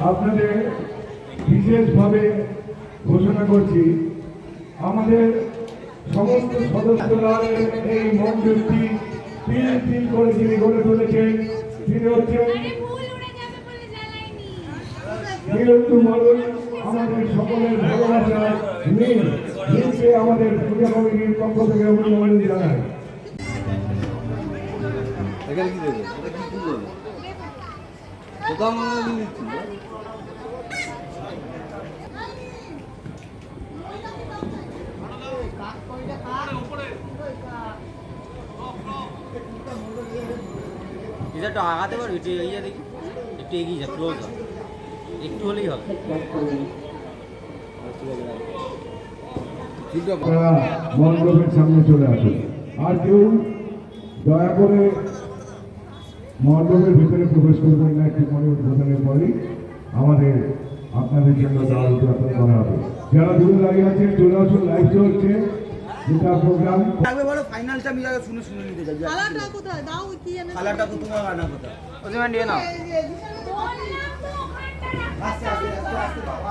আপনাদের বিশেষভাবে ঘোষণা করছি আমাদের সমস্ত সদস্যরা এই মন্দিরটি তিন তিন করে যিনি গড়ে তুলেছেন তিনি হচ্ছেন নীলন্দু আমাদের সকলের ভালোবাসার নীল নীলকে আমাদের পূজা কমিটির পক্ষ থেকে অভিনন্দন জানাই। এখানে কি দেবে এটা একটু আগাতে পারবি? একটু এগিয়ে দেখি। একটু এগিয়ে যা ক্লোজ একটু হলেই হবে। মণ্ডপের সামনে চলে আর কেউ দয়া করে মণ্ডপের ভিতরে প্রবেশ করবেন না একটু পরে উদ্বোধনের পরেই আমাদের আপনাদের জন্য দেওয়া উদ্বোধন করা হবে যারা দূরে দাঁড়িয়ে আছেন চলে আসুন লাইভ চলছে যেটা প্রোগ্রাম থাকবে বলো ফাইনালটা আমি আগে শুনে শুনে নিতে চাই কোথায় দাও কি এনে খালাটা তো তোমার আনা কথা ওসমান দিয়ে নাও বললাম তো ওখানটা আস্তে আস্তে আস্তে আস্তে বাবা